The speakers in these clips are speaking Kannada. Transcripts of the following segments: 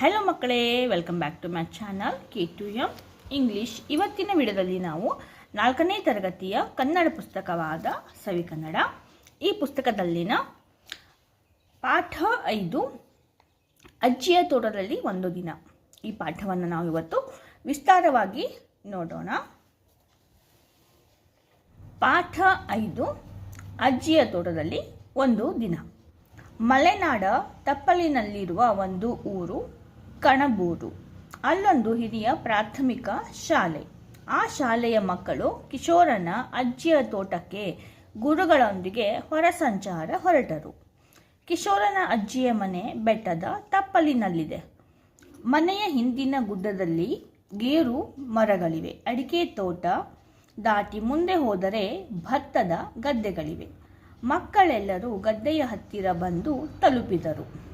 ಹಲೋ ಮಕ್ಕಳೇ welcome back to my channel K two M English ಇವತ್ತಿನ ವಿಡಿಯೋದಲ್ಲಿ ನಾವು ನಾಲ್ಕನೇ ತರಗತಿಯ ಕನ್ನಡ ಪುಸ್ತಕವಾದ ಸವಿ ಕನ್ನಡ. ಈ ಪುಸ್ತಕದಲ್ಲಿನ ಪಾಠ ಐದು, ಅಜ್ಜಿಯ ತೋಟದಲ್ಲಿ ಒಂದು ದಿನ. ಈ ಪಾಠವನ್ನು ನಾವು ಇವತ್ತು ವಿಸ್ತಾರವಾಗಿ ನೋಡೋಣ. ಪಾಠ ಐದು, ಅಜ್ಜಿಯ ತೋಟದಲ್ಲಿ ಒಂದು ದಿನ. ಮಲೆನಾಡ ತಪ್ಪಲಿನಲ್ಲಿರುವ ಒಂದು ಊರು ಕಣಬೂರು ಅಲ್ಲೊಂದು ಹಿರಿಯ ಪ್ರಾಥಮಿಕ ಶಾಲೆ. ಆ ಶಾಲೆಯ ಮಕ್ಕಳು ಕಿಶೋರನ ಅಜ್ಜಿಯ ತೋಟಕ್ಕೆ ಗುರುಗಳೊಂದಿಗೆ ಹೊರಸಂಚಾರ ಹೊರಟರು. ಕಿಶೋರನ ಅಜ್ಜಿಯ ಮನೆ ಬೆಟ್ಟದ ತಪ್ಪಲಿನಲ್ಲಿದೆ. ಮನೆಯ ಹಿಂದಿನ ಗುಡ್ಡದಲ್ಲಿ ಗೇರು ಮರಗಳಿವೆ. ಅಡಿಕೆ ತೋಟ ದಾಟಿ ಮುಂದೆ ಹೋದರೆ ಭತ್ತದ ಗದ್ದೆಗಳಿವೆ. ಮಕ್ಕಳೆಲ್ಲರೂ ಗದ್ದೆಯ ಹತ್ತಿರ ಬಂದು ತಲುಪಿದರು.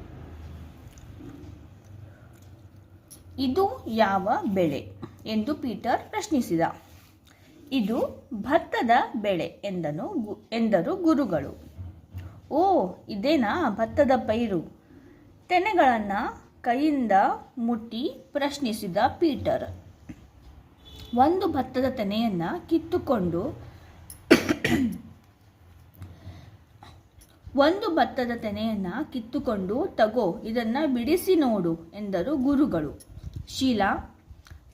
ಇದು ಯಾವ ಬೆಳೆ ಎಂದು ಪೀಟರ್ ಪ್ರಶ್ನಿಸಿದ. ಇದು ಭತ್ತದ ಬೆಳೆ ಎಂದನು ಎಂದರು ಗುರುಗಳು. ಓ, ಇದೇನಾ ಭತ್ತದ ಪೈರು? ತೆನೆಗಳನ್ನು ಕೈಯಿಂದ ಮುಟ್ಟಿ ಪ್ರಶ್ನಿಸಿದ ಪೀಟರ್. ಒಂದು ಭತ್ತದ ತೆನೆಯನ್ನು ಕಿತ್ತುಕೊಂಡು ಒಂದು ಭತ್ತದ ತೆನೆಯನ್ನು ಕಿತ್ತುಕೊಂಡು ತಗೋ, ಇದನ್ನು ಬಿಡಿಸಿ ನೋಡು, ಎಂದರು ಗುರುಗಳು. ಶೀಲಾ,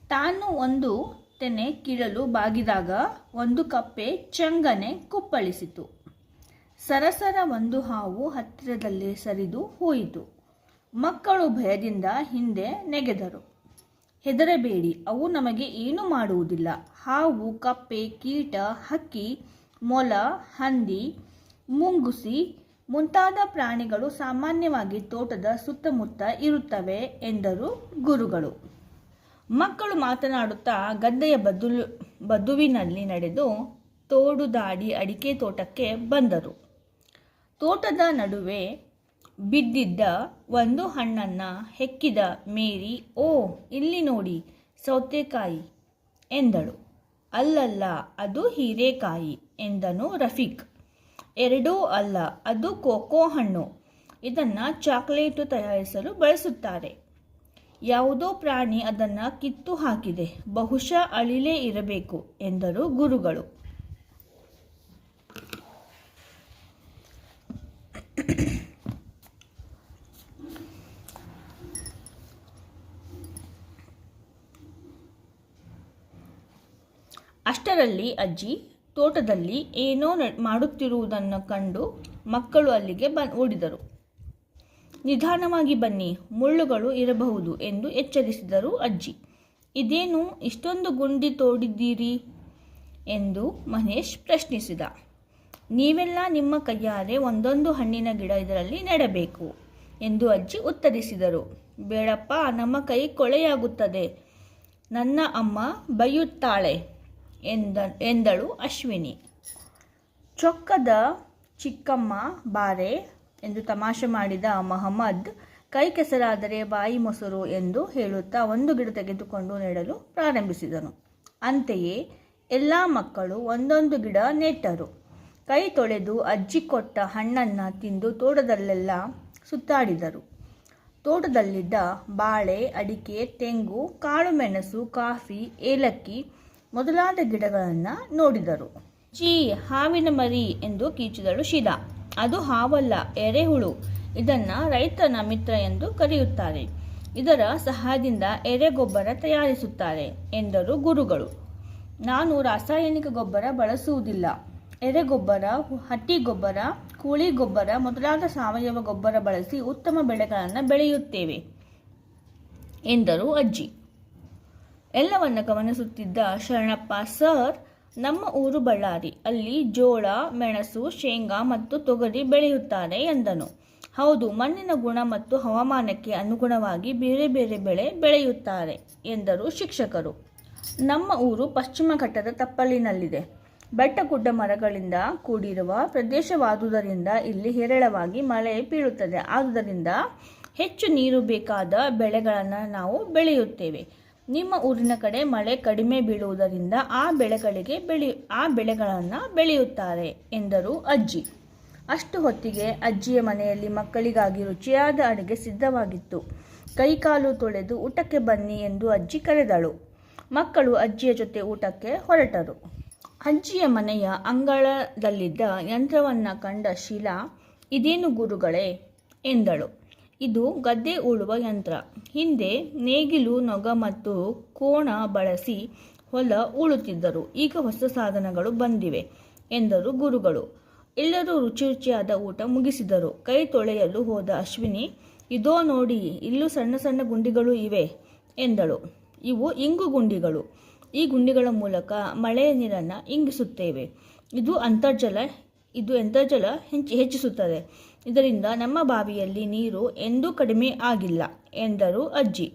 ತಾನು ಒಂದು ತೆನೆ ಕೀಳಲು ಬಾಗಿದಾಗ ಒಂದು ಕಪ್ಪೆ ಚಂಗನೆ ಕುಪ್ಪಳಿಸಿತು. ಸರಸರ ಒಂದು ಹಾವು ಹತ್ತಿರದಲ್ಲಿ ಸರಿದು ಹೋಯಿತು. ಮಕ್ಕಳು ಭಯದಿಂದ ಹಿಂದೆ ನೆಗೆದರು. ಹೆದರಬೇಡಿ, ಅವು ನಮಗೆ ಏನು ಮಾಡುವುದಿಲ್ಲ. ಹಾವು, ಕಪ್ಪೆ, ಕೀಟ, ಹಕ್ಕಿ, ಮೊಲ, ಹಂದಿ, ಮುಂಗುಸಿ ಮುಂತಾದ ಪ್ರಾಣಿಗಳು ಸಾಮಾನ್ಯವಾಗಿ ತೋಟದ ಸುತ್ತಮುತ್ತ ಇರುತ್ತವೆ ಎಂದರು ಗುರುಗಳು. ಮಕ್ಕಳು ಮಾತನಾಡುತ್ತಾ ಗದ್ದೆಯ ಬದುಲು ಬದುವಿನಲ್ಲಿ ನಡೆದು ತೋಡು ದಾಡಿ ಅಡಿಕೆ ತೋಟಕ್ಕೆ ಬಂದರು. ತೋಟದ ನಡುವೆ ಬಿದ್ದಿದ್ದ ಒಂದು ಹಣ್ಣನ್ನು ಹೆಕ್ಕಿದ ಮೇರಿ, ಓ, ಇಲ್ಲಿ ನೋಡಿ ಸೌತೆಕಾಯಿ ಎಂದಳು. ಅಲ್ಲಲ್ಲ, ಅದು ಹೀರೆಕಾಯಿ ಎಂದನು ರಫೀಕ್. ಎರಡೂ ಅಲ್ಲ, ಅದು ಕೋಕೋ ಹಣ್ಣು. ಇದನ್ನು ಚಾಕ್ಲೇಟು ತಯಾರಿಸಲು ಬಳಸುತ್ತಾರೆ ಯಾವುದೋ ಪ್ರಾಣಿ ಅದನ್ನು ಕಿತ್ತು ಹಾಕಿದೆ, ಬಹುಶಃ ಅಳಿಲೇ ಇರಬೇಕು ಎಂದರು ಗುರುಗಳು. ಅಷ್ಟರಲ್ಲಿ ಅಜ್ಜಿ ತೋಟದಲ್ಲಿ ಏನೋ ಮಾಡುತ್ತಿರುವುದನ್ನು ಕಂಡು ಮಕ್ಕಳು ಅಲ್ಲಿಗೆ ಬ, ಓಡಿದರು. ನಿಧಾನವಾಗಿ ಬನ್ನಿ, ಮುಳ್ಳುಗಳು ಇರಬಹುದು ಎಂದು ಎಚ್ಚರಿಸಿದರು ಅಜ್ಜಿ. ಇದೇನು ಇಷ್ಟೊಂದು ಗುಂಡಿ ತೋಡಿದ್ದೀರಿ? ಎಂದು ಮಹೇಶ್ ಪ್ರಶ್ನಿಸಿದ. ನೀವೆಲ್ಲ ನಿಮ್ಮ ಕೈಯಾರೆ ಒಂದೊಂದು ಹಣ್ಣಿನ ಗಿಡ ಇದರಲ್ಲಿ ನೆಡಬೇಕು ಎಂದು ಅಜ್ಜಿ ಉತ್ತರಿಸಿದರು. ಬೇಡಪ್ಪ, ನಮ್ಮ ಕೈ ಕೊಳೆಯಾಗುತ್ತದೆ. ನನ್ನ ಅಮ್ಮ ಬೈಯುತ್ತಾಳೆ. ಎಂದ, ಎಂದಳು ಅಶ್ವಿನಿ. ಚೊಕ್ಕದ ಚಿಕ್ಕಮ್ಮ ಬಾರೆ ಎಂದು ತಮಾಷೆ ಮಾಡಿದ ಮಹಮ್ಮದ್ ಕೈ ಕೆಸರಾದರೆ ಬಾಯಿ ಮೊಸರು ಎಂದು ಹೇಳುತ್ತಾ ಒಂದು ಗಿಡ ತೆಗೆದುಕೊಂಡು ನೆಡಲು ಪ್ರಾರಂಭಿಸಿದನು. ಅಂತೆಯೇ ಎಲ್ಲ ಮಕ್ಕಳು ಒಂದೊಂದು ಗಿಡ ನೆಟ್ಟರು. ಕೈ ತೊಳೆದು ಅಜ್ಜಿ ಕೊಟ್ಟ ಹಣ್ಣನ್ನು ತಿಂದು ತೋಟದಲ್ಲೆಲ್ಲ ಸುತ್ತಾಡಿದರು. ತೋಟದಲ್ಲಿದ್ದ ಬಾಳೆ, ಅಡಿಕೆ, ತೆಂಗು, ಕಾಳುಮೆಣಸು, ಕಾಫಿ, ಏಲಕ್ಕಿ ಮೊದಲಾದ ಗಿಡಗಳನ್ನು ನೋಡಿದರು. ಚೀ ಹಾವಿನ ಮರಿ ಎಂದು ಕೀಚಿದಳು ಶಿದ ಅದು ಹಾವಲ್ಲ, ಎರೆಹುಳು. ಇದನ್ನು ರೈತನ ಮಿತ್ರ ಎಂದು ಕರೆಯುತ್ತಾರೆ. ಇದರ ಸಹಾಯದಿಂದ ಎರೆಗೊಬ್ಬರ ತಯಾರಿಸುತ್ತಾರೆ ಎಂದರು ಗುರುಗಳು. ನಾನು ರಾಸಾಯನಿಕ ಗೊಬ್ಬರ ಬಳಸುವುದಿಲ್ಲ. ಎರೆಗೊಬ್ಬರ, ಹಟ್ಟಿ ಗೊಬ್ಬರ ಕೂಳಿ ಗೊಬ್ಬರ ಮೊದಲಾದ ಸಾವಯವ ಗೊಬ್ಬರ ಬಳಸಿ ಉತ್ತಮ ಬೆಳೆಗಳನ್ನು ಬೆಳೆಯುತ್ತೇವೆ ಎಂದರು ಅಜ್ಜಿ. ಎಲ್ಲವನ್ನ ಗಮನಿಸುತ್ತಿದ್ದ ಶರಣಪ್ಪ, ಸರ್, ನಮ್ಮ ಊರು ಬಳ್ಳಾರಿ. ಅಲ್ಲಿ ಜೋಳ, ಮೆಣಸು, ಶೇಂಗಾ ಮತ್ತು ತೊಗರಿ ಬೆಳೆಯುತ್ತಾರೆ ಎಂದನು. ಹೌದು, ಮಣ್ಣಿನ ಗುಣ ಮತ್ತು ಹವಾಮಾನಕ್ಕೆ ಅನುಗುಣವಾಗಿ ಬೇರೆ ಬೇರೆ ಬೆಳೆ ಬೆಳೆಯುತ್ತಾರೆ ಎಂದರು ಶಿಕ್ಷಕರು. ನಮ್ಮ ಊರು ಪಶ್ಚಿಮ ಘಟ್ಟದ ತಪ್ಪಲಿನಲ್ಲಿದೆ. ಬೆಟ್ಟ ಗುಡ್ಡ ಮರಗಳಿಂದ ಕೂಡಿರುವ ಪ್ರದೇಶವಾದುದರಿಂದ ಇಲ್ಲಿ ಹೇರಳವಾಗಿ ಮಳೆ ಬೀಳುತ್ತದೆ. ಆದುದರಿಂದ ಹೆಚ್ಚು ನೀರು ಬೇಕಾದ ಬೆಳೆಗಳನ್ನು ನಾವು ಬೆಳೆಯುತ್ತೇವೆ. ನಿಮ್ಮ ಊರಿನ ಕಡೆ ಮಳೆ ಕಡಿಮೆ ಬೀಳುವುದರಿಂದ ಆ ಬೆಳೆಗಳಿಗೆ ಬೆಳಿ, ಆ ಬೆಳೆಗಳನ್ನು ಬೆಳೆಯುತ್ತಾರೆ, ಎಂದರು ಅಜ್ಜಿ. ಅಷ್ಟು ಹೊತ್ತಿಗೆ ಅಜ್ಜಿಯ ಮನೆಯಲ್ಲಿ ಮಕ್ಕಳಿಗಾಗಿ ರುಚಿಯಾದ ಅಡುಗೆ ಸಿದ್ಧವಾಗಿತ್ತು. ಕೈಕಾಲು ತೊಳೆದು ಊಟಕ್ಕೆ ಬನ್ನಿ ಎಂದು ಅಜ್ಜಿ ಕರೆದಳು. ಮಕ್ಕಳು ಅಜ್ಜಿಯ ಜೊತೆ ಊಟಕ್ಕೆ ಹೊರಟರು. ಅಜ್ಜಿಯ ಮನೆಯ ಅಂಗಳದಲ್ಲಿದ್ದ ಯಂತ್ರವನ್ನು ಕಂಡ ಶೀಲಾ, ಇದೇನು ಗುರುಗಳೇ, ಎಂದಳು. ಇದು ಗದ್ದೆ ಉಳುವ ಯಂತ್ರ. ಹಿಂದೆ ನೇಗಿಲು, ನೊಗ ಮತ್ತು ಕೋಣ ಬಳಸಿ ಹೊಲ ಉಳುತ್ತಿದ್ದರು. ಈಗ ಹೊಸ ಸಾಧನಗಳು ಬಂದಿವೆ ಎಂದರು ಗುರುಗಳು. ಎಲ್ಲರೂ ರುಚಿ ರುಚಿಯಾದ ಊಟ ಮುಗಿಸಿದರು. ಕೈ ತೊಳೆಯಲು ಹೋದ ಅಶ್ವಿನಿ, ಇದೋ ನೋಡಿ, ಇಲ್ಲೂ ಸಣ್ಣ ಸಣ್ಣ ಗುಂಡಿಗಳು ಇವೆ ಎಂದಳು. ಇವು ಇಂಗು ಗುಂಡಿಗಳು. ಈ ಗುಂಡಿಗಳ ಮೂಲಕ ಮಳೆಯ ನೀರನ್ನು ಇಂಗಿಸುತ್ತೇವೆ. ಇದು ಅಂತರ್ಜಲ ಇದು ಅಂತರ್ಜಲ ಹೆಚ್ಚಿ ಹೆಚ್ಚಿಸುತ್ತದೆ. ಇದರಿಂದ ನಮ್ಮ ಬಾವಿಯಲ್ಲಿ ನೀರು ಎಂದೂ ಕಡಿಮೆ ಆಗಿಲ್ಲ, ಎಂದರು ಅಜ್ಜಿ.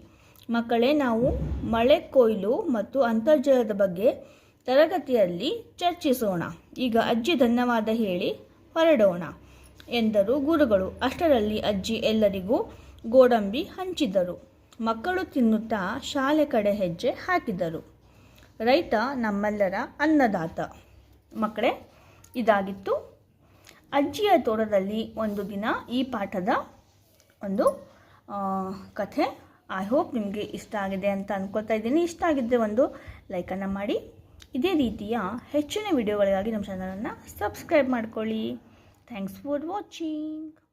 ಮಕ್ಕಳೇ, ನಾವು ಮಳೆ ಕೊಯ್ಲು ಮತ್ತು ಅಂತರ್ಜಲದ ಬಗ್ಗೆ ತರಗತಿಯಲ್ಲಿ ಚರ್ಚಿಸೋಣ. ಈಗ ಅಜ್ಜಿ ಧನ್ಯವಾದ ಹೇಳಿ ಹೊರಡೋಣ, ಎಂದರು ಗುರುಗಳು. ಅಷ್ಟರಲ್ಲಿ ಅಜ್ಜಿ ಎಲ್ಲರಿಗೂ ಗೋಡಂಬಿ ಹಂಚಿದರು. ಮಕ್ಕಳು ತಿನ್ನುತ್ತಾ ಶಾಲೆ ಕಡೆ ಹೆಜ್ಜೆ ಹಾಕಿದರು. ರೈತ ನಮ್ಮೆಲ್ಲರ ಅನ್ನದಾತ. ಮಕ್ಕಳೇ, ಇದಾಗಿತ್ತು ಅಜ್ಜಿಯ ತೋಟದಲ್ಲಿ ಒಂದು ದಿನ ಈ ಪಾಠದ ಒಂದು ಕಥೆ. ಐ ಹೋಪ್ ನಿಮಗೆ ಇಷ್ಟ ಆಗಿದೆ ಅಂತ ಅಂದ್ಕೊಳ್ತಾ ಇದ್ದೀನಿ. ಇಷ್ಟ ಆಗಿದ್ದರೆ ಒಂದು ಲೈಕನ್ನು ಮಾಡಿ. ಇದೇ ರೀತಿಯ ಹೆಚ್ಚಿನ ವಿಡಿಯೋಗಳಿಗಾಗಿ ನಮ್ಮ ಚಾನಲನ್ನು ಸಬ್ಸ್ಕ್ರೈಬ್ ಮಾಡ್ಕೊಳ್ಳಿ. Thanks for watching